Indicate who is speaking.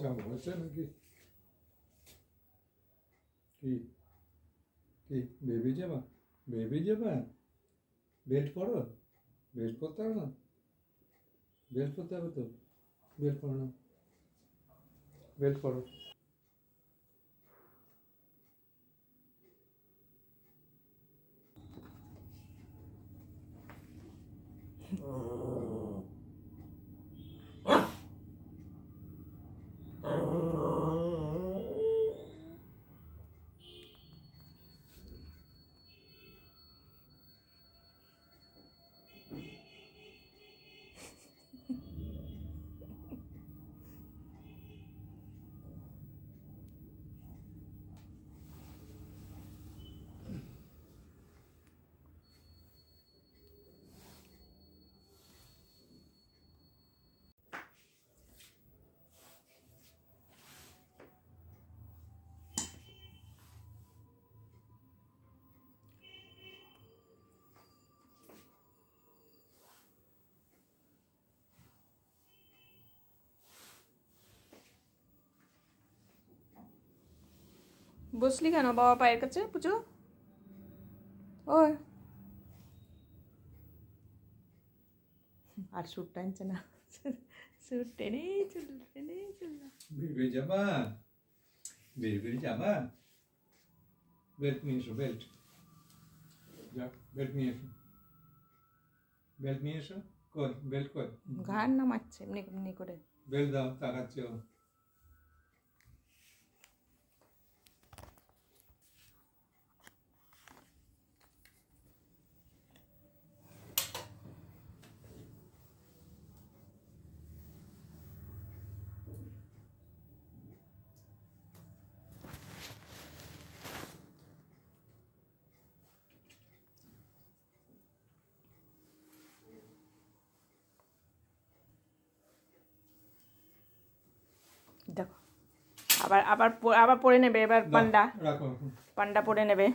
Speaker 1: হচ্ছে নাকি কি কি বেবি যাবা বেবি যাবা বেল্ট পরো বেল্ট পরতে হবে না বেল্ট পরতে হবে তো বেল্ট পরো না বেল্ট পরো
Speaker 2: বসলি কেন? বাবা পায়ের কাছে? পুজো ওই। আর স্যুট টানছে না। স্যুট টেনেই চলল টেনেই চলল।
Speaker 1: বেবি যাবা বেবি যাবা বেল্ট নিয়ে এসো বেল্ট। যা বেল্ট নিয়ে এসো। বেল্ট নিয়ে এসো। কই বেল্ট কই?
Speaker 2: ঘাড় নামাচ্ছে এমনি এমনি করে।
Speaker 1: বেল্ট দাও তাকাচ্ছে।
Speaker 2: আবার আবার আবার পরে নেবে এবার পান্ডা। পান্ডা পরে নেবে।